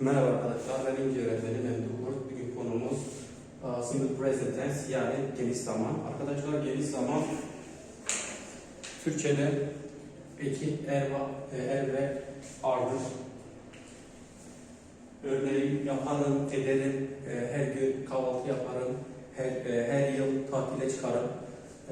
Merhaba arkadaşlar, ben İngilizce öğretmeni Memduh Kurt. Bugün konumuz uh, Simple Present Tense yani geniş zaman. Arkadaşlar geniş zaman Türkçe'de eki, er, e, er ve ardır. Örneğin yaparım, ederim, e, her gün kahvaltı yaparım, her, e, her yıl tatile çıkarım.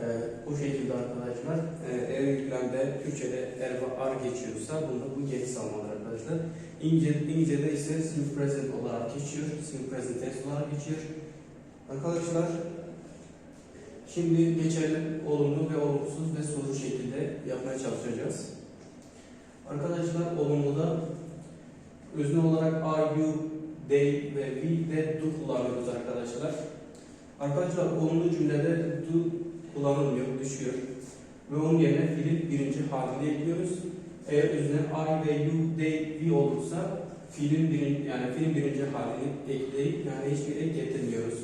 E, bu şekilde arkadaşlar e, eğer yüklemde Türkçe'de er ve ar geçiyorsa bunda bu geniş zamandır arkadaşlar. İngilizce, İngilizce'de ise simple present olarak geçiyor, simple present tense olarak geçiyor. Arkadaşlar şimdi geçelim olumlu ve olumsuz ve soru şekilde yapmaya çalışacağız. Arkadaşlar olumluda özne olarak I, you, they ve we ve do kullanıyoruz arkadaşlar. Arkadaşlar olumlu cümlede do kullanılmıyor, düşüyor. Ve onun yerine fiilin birinci halini ekliyoruz. Eğer üzerine I ve you, they, we olursa fiilin birin, yani fiilin birinci halini ekleyip yani hiçbir ek getirmiyoruz.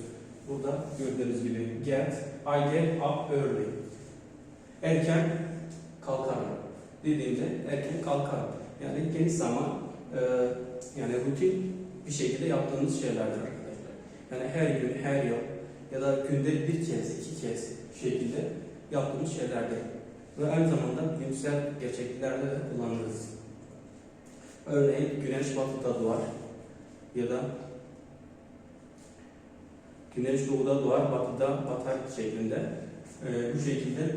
Burada gördüğünüz gibi get, I get up early. Erken kalkarım dediğimde erken kalkarım. Yani geniş zaman e, yani rutin bir şekilde yaptığımız şeylerdir arkadaşlar. Yani her gün, her yıl ya da günde bir kez, iki kez şekilde yaptığımız şeylerdir ve aynı zamanda bilimsel gerçeklerde de kullanırız. Örneğin güneş batıda doğar ya da güneş doğuda doğar, batıda batar şeklinde e, bu şekilde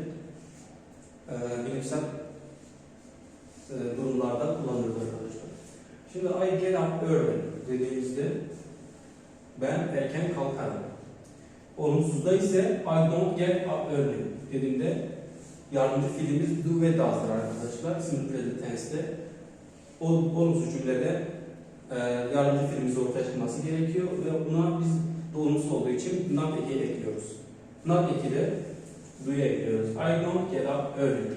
e, bilimsel e, durumlarda kullanılır arkadaşlar. Şimdi I get up early dediğimizde ben erken kalkarım. Olumsuzda ise I don't get up early dediğimde yardımcı fiilimiz do ve does'dır arkadaşlar. Simple tense'de olumsuz cümlede e, yardımcı fiilimiz ortaya çıkması gerekiyor ve buna biz olumsuz olduğu için not eki ekliyoruz. Not eki de do'ya ekliyoruz. I don't get up early.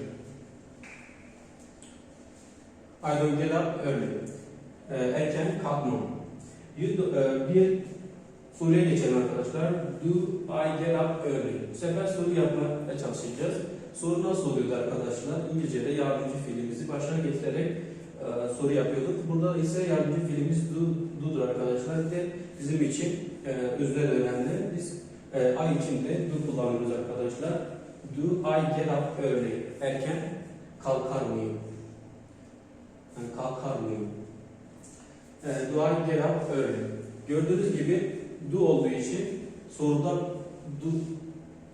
I don't get up early. E, erken kalkmam. You do- e, bir soruya geçelim arkadaşlar. Do I get up early? Bu sefer soru yapmaya çalışacağız. Soru nasıl oluyordu arkadaşlar? İngilizce'de yardımcı fiilimizi başına getirerek e, soru yapıyorduk. Burada ise yardımcı fiilimiz do, do'dur arkadaşlar. De bizim için e, özne de önemli. Biz e, I için de do kullanıyoruz arkadaşlar. Do I get up early? Erken kalkar mıyım? Yani kalkar mıyım? E, do I get up early? Gördüğünüz gibi do olduğu için soruda do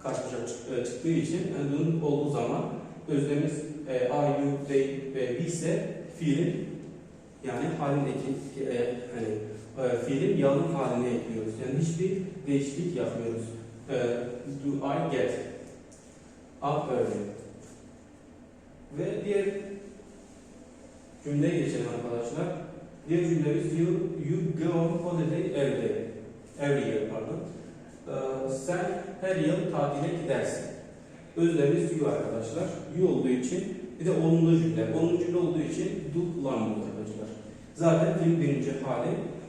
karşımıza e, çıktığı için yani olduğu zaman özlemiz e, I, you, they ve we ise fiilin yani halindeki e, hani e, fiilin yalın haline ekliyoruz. Yani hiçbir değişiklik yapmıyoruz. E, do I get up early? Ve diğer cümleye geçelim arkadaşlar. Diğer cümlemiz you, you go on holiday every day. Every year pardon. Ee, sen her yıl tatile gidersin. Özlemimiz you arkadaşlar. You olduğu için bir de olumlu cümle. Olumlu cümle olduğu için do kullanmıyoruz arkadaşlar. Zaten film birinci hali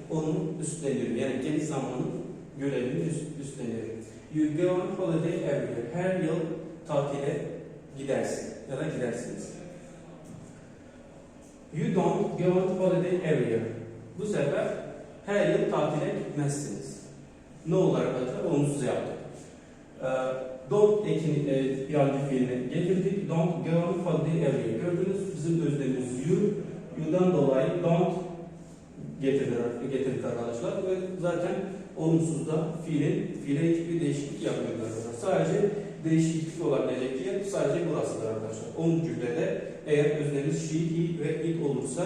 onun üstleniyor. Yani geniş zamanın görevini üst, üstleniyor. You go on holiday every year. Her yıl tatile gidersin ya da gidersiniz. You don't go on holiday every year. Bu sefer her yıl tatile gitmezsiniz. Ne olur arkadaşlar? Olumsuz yaptık. Ee, don't ekini, e, yardımcı fiilini getirdik. Don't holiday every year. Gördünüz bizim özlemimiz you. You'dan dolayı don't getirdik, getirdik arkadaşlar. Ve zaten olumsuzda fiilin, fiile hiçbir değişiklik yapmıyoruz arkadaşlar. Sadece değişiklik olabilecek yer sadece burasıdır arkadaşlar. Onun cümlede eğer öznemiz she, he ve it olursa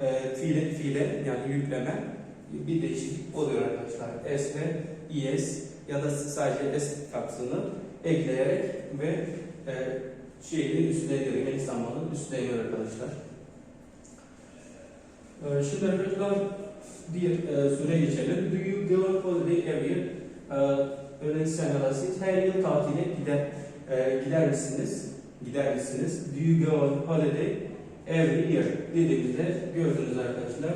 e, fiile, fiile yani yükleme bir değişiklik oluyor arkadaşlar. S ve es ya da sadece s katsını ekleyerek ve e, şeyin üstleniyor, geniş zamanın üstleniyor arkadaşlar. E, şimdi arkadaşlar diğer e, süre geçelim. Do you go holiday every year? E, örnek senaryosu her yıl tatile gider, e, gider misiniz? Gider misiniz? Do you go on holiday every year? Dediğimizde gördünüz arkadaşlar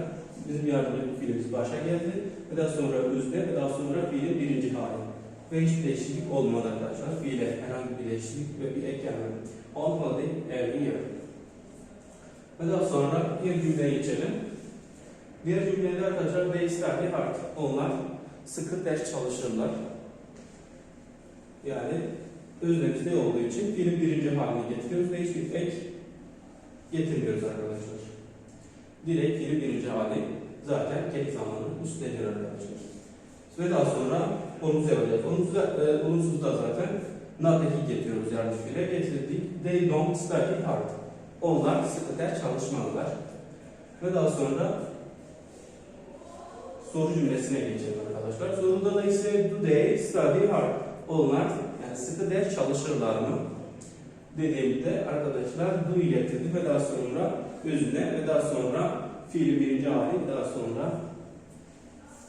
bizim yardımcı fiilimiz başa geldi ve daha sonra özde ve daha sonra fiilin birinci hali. Ve hiç değişiklik olmadı arkadaşlar. Fiile herhangi bir değişiklik ve bir ek gelmedi. Holiday every year. Ve daha sonra bir cümleye geçelim. Diğer cümlede arkadaşlar they study hard. Onlar sıkı ders çalışırlar. Yani özlemizde olduğu için fiilin birinci haline getiriyoruz ve hiçbir ek getirmiyoruz arkadaşlar. Direkt fiilin birinci hali zaten tek zamanı üstleniyor arkadaşlar. Ve daha sonra olumsuz yapacağız. Olumsuz, e, olumsuz da zaten not eki getiriyoruz yardımcı fiile. Getirdik. They don't study hard. Onlar sıkı ders çalışmalılar. Ve daha sonra soru cümlesine geçelim arkadaşlar. Soruda da ise do they study hard? Onlar yani sıkı ders çalışırlar mı? Dediğimde arkadaşlar do'yu getirdik ve daha sonra özüne ve daha sonra fiili birinci hali daha sonra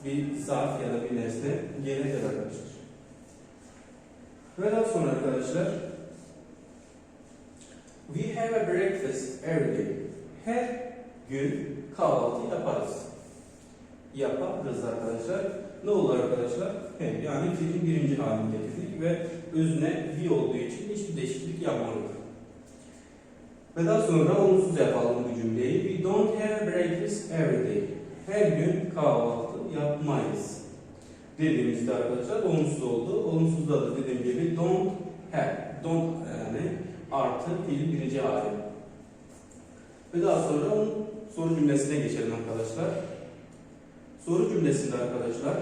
bir zarf ya da bir nesne gelecek arkadaşlar. Ve daha sonra arkadaşlar we have a breakfast every day. Her gün kahvaltı yaparız. Yaparız arkadaşlar. Ne olur arkadaşlar? Yani fiilin birinci halini getirdik ve özne we olduğu için hiçbir değişiklik yapmadık. Ve daha sonra olumsuz yapalım bu cümleyi. We don't have breakfast every day. Her gün kahvaltı yapmayız. Dediğimizde arkadaşlar olumsuz oldu. Olumsuzda da dediğim gibi don't have. Don't yani artı fiilin birinci hali. Ve daha sonra onun soru cümlesine geçelim arkadaşlar. Soru cümlesinde arkadaşlar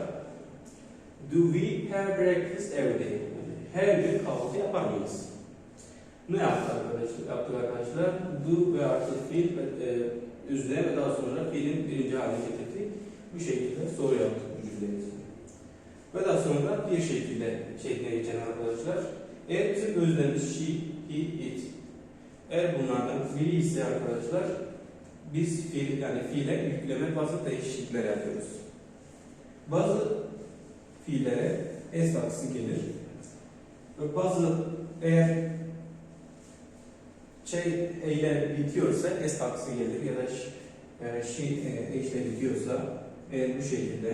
Do we have breakfast every day? Her gün kahvaltı yapar mıyız? Ne yaptık arkadaşlar? Yaptık arkadaşlar. Do ve artı fiil ve e, üzerine ve daha sonra fiilin birinci haline getirdik. Bu şekilde soru yaptık bu cümleyi. Ve daha sonra bir şekilde şekline geçen arkadaşlar. Eğer bizim özlemimiz she, he, it. Eğer bunlardan biri ise arkadaşlar biz fiil yani fiile yükleme bazı değişiklikler yapıyoruz. Bazı fiillere es taksı gelir. Ve bazı eğer şey eyle bitiyorsa es taksı gelir ya da ş- e, şey e, eşle bitiyorsa eğer bu şekilde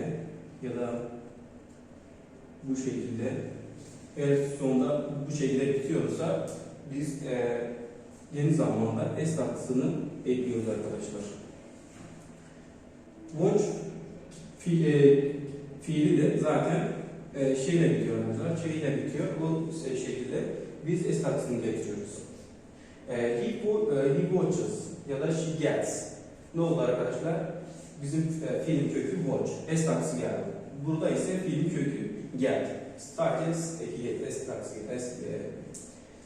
ya da bu şekilde eğer sonunda bu şekilde bitiyorsa biz e, yeni zamanda es taksını ekliyoruz arkadaşlar. Watch fi, e, fiili de zaten e, şeyle bitiyor arkadaşlar. Şeyle bitiyor. Bu se- şekilde biz es taksını getiriyoruz. E, he, wo- e, he watches ya da she gets. Ne oldu arkadaşlar? Bizim e, fiilin kökü watch. Es taksı geldi. Burada ise fiilin kökü get. Sadece s- he, es taksı, es e,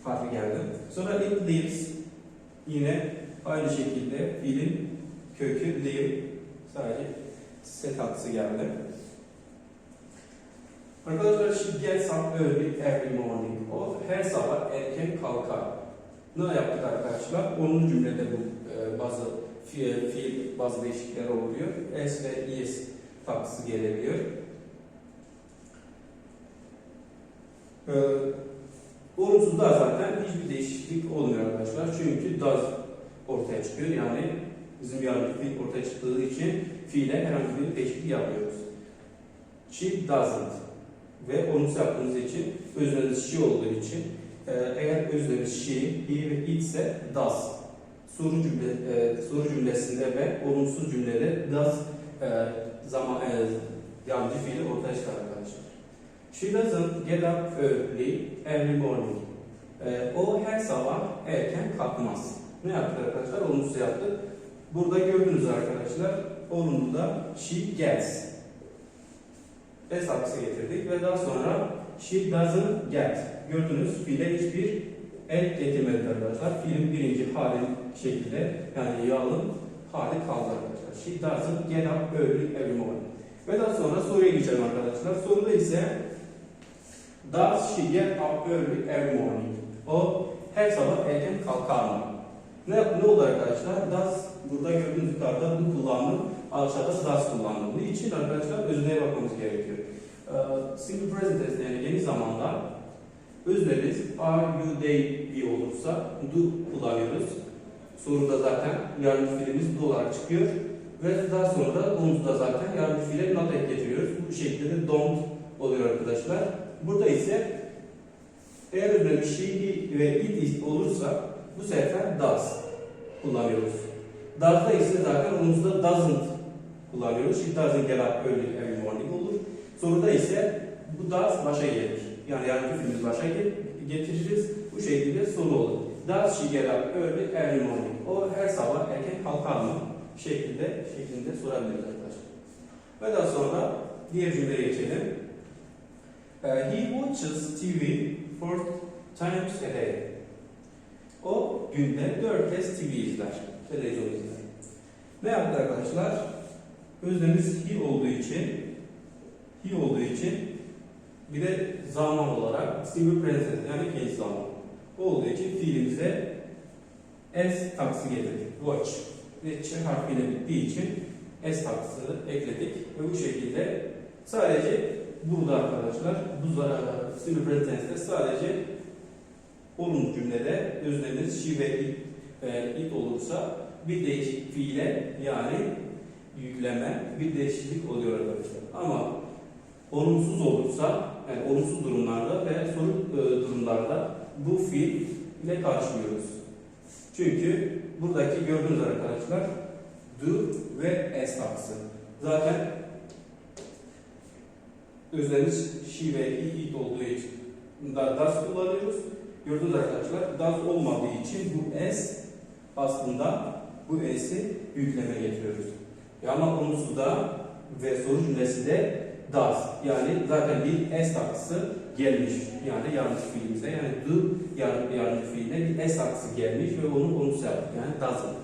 harfi geldi. Sonra it lives yine aynı şekilde fiilin kökü live sadece s taksı geldi. Arkadaşlar she gets up early every morning. O her sabah erken kalkar. Ne yaptık arkadaşlar? 10. cümlede bu e, bazı fiil, fiil bazı değişiklikler oluyor. S ve es taksı gelebiliyor. Ee, olumsuzda zaten hiçbir değişiklik olmuyor arkadaşlar. Çünkü does ortaya çıkıyor. Yani bizim yardımcı fiil ortaya çıktığı için fiile herhangi bir değişiklik yapmıyoruz. She doesn't ve olumsuz yaptığımız için özlemimiz she olduğu için e, eğer özlemimiz she, he ve it ise does. Soru cümle e, soru cümlesinde ve olumsuz cümlede does e, zaman e, yardımcı fiili ortaya çıkar arkadaşlar. She doesn't get up early every morning. E, o her sabah erken kalkmaz. Ne yaptı arkadaşlar? Olumsuz yaptı. Burada gördünüz arkadaşlar. Olumlu da she gets. S getirdik ve daha sonra she doesn't get. Gördünüz fiile hiçbir el getirmedi arkadaşlar. Fiilin birinci hali şekilde yani yalın hali kaldı arkadaşlar. She doesn't get up early every morning. Ve daha sonra soruya geçelim arkadaşlar. Soruda ise Does she get up early every morning? O her sabah erken kalkar mı? Ne, ne oldu arkadaşlar? Does burada gördüğünüz yukarıda bu kullandım. Aşağıda does kullandım. Bunun için arkadaşlar özneye bakmamız gerekiyor. Ee, simple present yani yeni zamanda özlerimiz are, you, they, we olursa do kullanıyoruz. Soruda zaten yardımcı fiilimiz do olarak çıkıyor. Ve daha sonra da onunla zaten yardımcı fiile not ek getiriyoruz. Bu şekilde de don't oluyor arkadaşlar. Burada ise eğer özlerimiz she, he ve it olursa bu sefer does kullanıyoruz. Does'da ise zaten onunuzda doesn't kullanıyoruz. She doesn't get up early every morning olur. Soruda ise bu does başa gelir. Yani fiilimiz başa ge- getiririz. Bu şekilde soru olur. Up early every morning? O her sabah erken kalkar mı? Şeklinde, şeklinde sorabiliriz arkadaşlar. Ve daha sonra diğer cümleye geçelim. Uh, he watches TV four times a day. O günde dört kez TV izler, televizyon izler. Ne yaptı arkadaşlar? Öznemiz he olduğu için, he olduğu için bir de zaman olarak simple present yani ikinci zaman olduğu için fiilimize s taksı getirdik. Watch ve ç harfiyle bittiği için s taksı ekledik ve bu şekilde sadece burada arkadaşlar bu simple present'te sadece olumlu cümlede öznemiz she ve it, e, it olursa bir değişik fiile yani yükleme bir değişiklik oluyor arkadaşlar. Ama olumsuz olursa yani olumsuz durumlarda ve soru e, durumlarda bu fiil ile karşılıyoruz. Çünkü buradaki gördüğünüz arkadaşlar do ve s taksı. Zaten özlerimiz she ve it olduğu için da kullanıyoruz. Gördüğünüz arkadaşlar das olmadığı için bu s aslında bu s'i yükleme getiriyoruz. Ama olumsuzda ve soru cümlesinde does yani zaten bir s taksı gelmiş. Yani yanlış fiilimize yani yani yanlış fiiline bir s taksı gelmiş ve onu olumsuz yaptık yani doesn't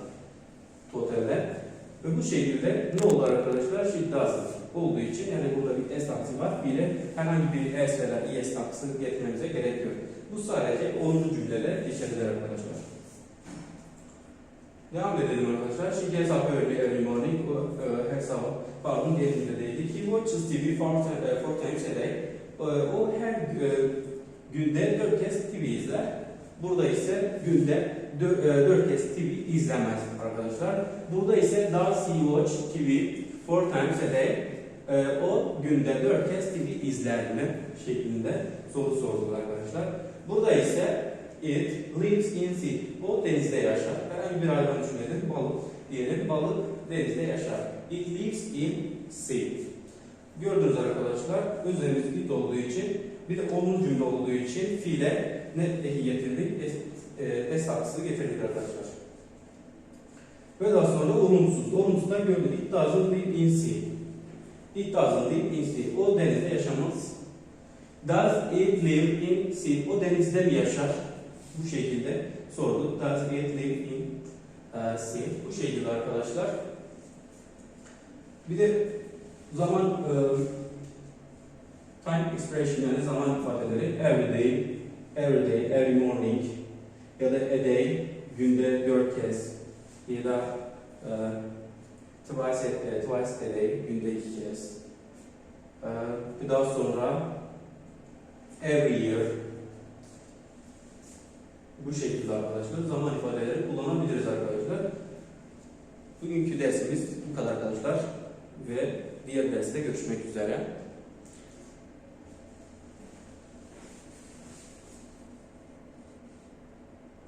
totalde ve bu şekilde ne olur arkadaşlar? She doesn't olduğu için yani burada bir s taksı var. Fiile herhangi bir s veya es taksı getirmemize gerek yok. Bu sadece olumlu cümleler geçerlidir arkadaşlar. Devam edelim arkadaşlar. Gets up early every morning. O, e, her sabah, pardon diğer cümledeydi. He watches TV four, e, four times a day. E, o her e, günde dört kez TV izler. Burada ise günde dö- e, dört kez TV izlemez arkadaşlar. Burada ise does he watch TV four times a day? E, o günde dört kez TV izler mi? şeklinde soru sorduk arkadaşlar. Burada ise It lives in sea. O denizde yaşar. Herhangi bir hayvan düşünelim. Balık diyelim. Balık denizde yaşar. It lives in sea. Gördünüz arkadaşlar. Üzerimiz it olduğu için bir de olumlu cümle olduğu için fiile ne eki getirdik? Es, e, esasını getirdik arkadaşlar. Ve daha sonra olumsuz. Olumsuzda gördük. It doesn't live in sea. It doesn't live in sea. O denizde yaşamaz. Does it live in sea? O denizde mi yaşar? Bu şekilde sorduk. Does it live in uh, sea? Bu şekilde arkadaşlar. Bir de zaman e, time expression yani zaman ifadeleri every day, every day, every morning ya da a day günde dört kez ya da e, twice, a, e, twice a day günde iki kez. Bir daha sonra every year bu şekilde arkadaşlar zaman ifadeleri kullanabiliriz arkadaşlar. Bugünkü dersimiz bu kadar arkadaşlar ve diğer derste görüşmek üzere.